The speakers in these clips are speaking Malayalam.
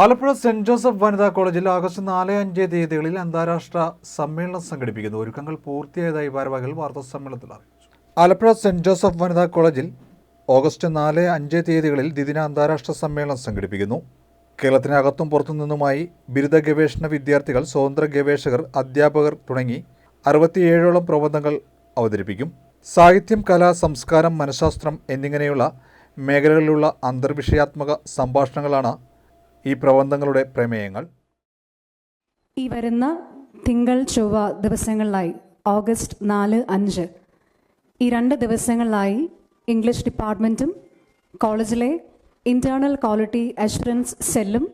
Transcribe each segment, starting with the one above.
ആലപ്പുഴ സെന്റ് ജോസഫ് വനിതാ കോളേജിൽ ആഗസ്റ്റ് നാല് അഞ്ച് തീയതികളിൽ അന്താരാഷ്ട്ര സമ്മേളനം സംഘടിപ്പിക്കുന്നു. ഒരുക്കങ്ങൾ പൂർത്തിയായതായി ഭാരവാഹികൾ വാർത്താ സമ്മേളനത്തിൽ അറിയിച്ചു. ആലപ്പുഴ സെന്റ് ജോസഫ് വനിതാ കോളേജിൽ ഓഗസ്റ്റ് നാല് അഞ്ച് തീയതികളിൽ ദ്വിദിന അന്താരാഷ്ട്ര സമ്മേളനം സംഘടിപ്പിക്കുന്നു. കേരളത്തിനകത്തും പുറത്തു നിന്നുമായി ബിരുദ ഗവേഷണ വിദ്യാർത്ഥികൾ സ്വതന്ത്ര ഗവേഷകർ അധ്യാപകർ തുടങ്ങി അറുപത്തിയേഴോളം പ്രബന്ധങ്ങൾ അവതരിപ്പിക്കും. സാഹിത്യം കല സംസ്കാരം മനഃശാസ്ത്രം എന്നിങ്ങനെയുള്ള മേഖലകളിലുള്ള അന്തർവിഷയാത്മക സംഭാഷണങ്ങളാണ് ഈ പ്രബന്ധങ്ങളുടെ പ്രമേയങ്ങൾ. ഈ വരുന്ന തിങ്കൾ ചൊവ്വ ദിവസങ്ങളിലായി ഓഗസ്റ്റ് നാല് അഞ്ച്. ഈ രണ്ട് ദിവസങ്ങളിലായി ഇംഗ്ലീഷ് ഡിപ്പാർട്ട്മെന്റും കോളേജിലെ ഇന്റേർണൽ ക്വാളിറ്റി അഷുറൻസ് സെല്ലും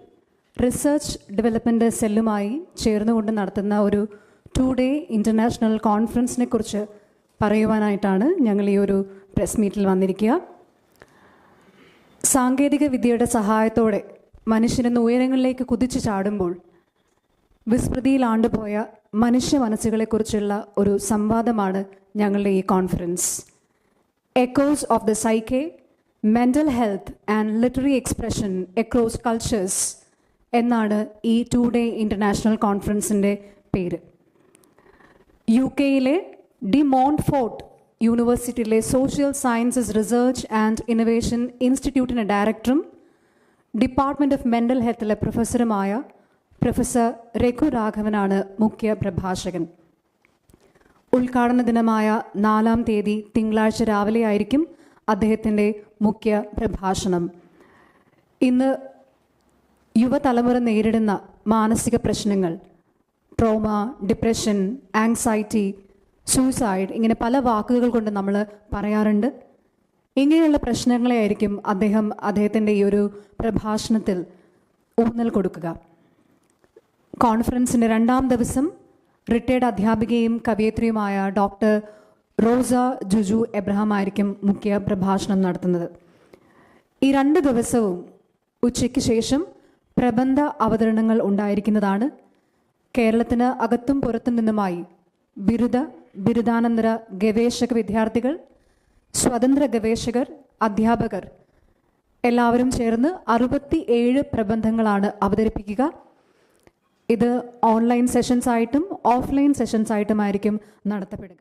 റിസർച്ച് ഡെവലപ്മെന്റ് സെല്ലുമായി ചേർന്നുകൊണ്ട് നടത്തുന്ന ഒരു ടു ഡേ ഇന്റർനാഷണൽ കോൺഫറൻസിനെ കുറിച്ച് പറയുവാനായിട്ടാണ് ഞങ്ങൾ ഈ ഒരു പ്രസ് മീറ്റിൽ വന്നിരിക്കുക. സാങ്കേതിക വിദ്യയുടെ സഹായത്തോടെ മനുഷ്യനെന്ന് ഉയരങ്ങളിലേക്ക് കുതിച്ചു ചാടുമ്പോൾ വിസ്മൃതിയിലാണ്ടുപോയ മനുഷ്യ മനസ്സുകളെക്കുറിച്ചുള്ള ഒരു സംവാദമാണ് ഞങ്ങളുടെ ഈ conference echoes of the psyche mental health and literary expression across cultures എന്നാണ് ഈ ടു ഡേ ഇന്റർനാഷണൽ കോൺഫറൻസിന്റെ പേര് യു കെയിലെ ഡി മോൺഫോർട്ട് യൂണിവേഴ്സിറ്റിയിലെ social sciences research and innovation ഇൻസ്റ്റിറ്റ്യൂട്ടിന്റെ ഡയറക്ടറും ഡിപ്പാർട്ട്മെന്റ് ഓഫ് മെന്റൽ ഹെൽത്തിലെ പ്രൊഫസറുമായ പ്രൊഫസർ രഘു രാഘവനാണ് മുഖ്യ പ്രഭാഷകൻ. ഉദ്ഘാടന ദിനമായ നാലാം തീയതി തിങ്കളാഴ്ച രാവിലെ ആയിരിക്കും അദ്ദേഹത്തിന്റെ മുഖ്യ പ്രഭാഷണം. ഇന്ന് യുവതലമുറ നേരിടുന്ന മാനസിക പ്രശ്നങ്ങൾ ട്രോമ ഡിപ്രഷൻ ആങ്സൈറ്റി സൂയിസൈഡ് ഇങ്ങനെ പല വാക്കുകൾ കൊണ്ട് നമ്മൾ പറയാറുണ്ട്. ഇങ്ങനെയുള്ള പ്രശ്നങ്ങളെ ആയിരിക്കും അദ്ദേഹം അദ്ദേഹത്തിന്റെ ഈ ഒരു പ്രഭാഷണത്തിൽ ഊന്നൽ കൊടുക്കുക. കോൺഫറൻസിന്റെ രണ്ടാം ദിവസം റിട്ടയർഡ് അധ്യാപികയും കവയിത്രിയുമായ ഡോക്ടർ റോസ ജുജു എബ്രഹാം ആയിരിക്കും മുഖ്യ പ്രഭാഷണം നടത്തുന്നത്. ഈ രണ്ട് ദിവസവും ഉച്ചയ്ക്ക് ശേഷം പ്രബന്ധ അവതരണങ്ങൾ ഉണ്ടായിരിക്കുന്നതാണ്. കേരളത്തിന് അകത്തും പുറത്തു നിന്നുമായി ബിരുദ ബിരുദാനന്തര ഗവേഷക വിദ്യാർത്ഥികൾ സ്വതന്ത്ര ഗവേഷകർ അധ്യാപകർ എല്ലാവരും ചേർന്ന് അറുപത്തി ഏഴ് പ്രബന്ധങ്ങളാണ് അവതരിപ്പിക്കുക. ഇത് ഓൺലൈൻ സെഷൻസ് ആയിട്ടും ഓഫ്ലൈൻ സെഷൻസ് ആയിട്ടുമായിരിക്കും നടത്തപ്പെടുക.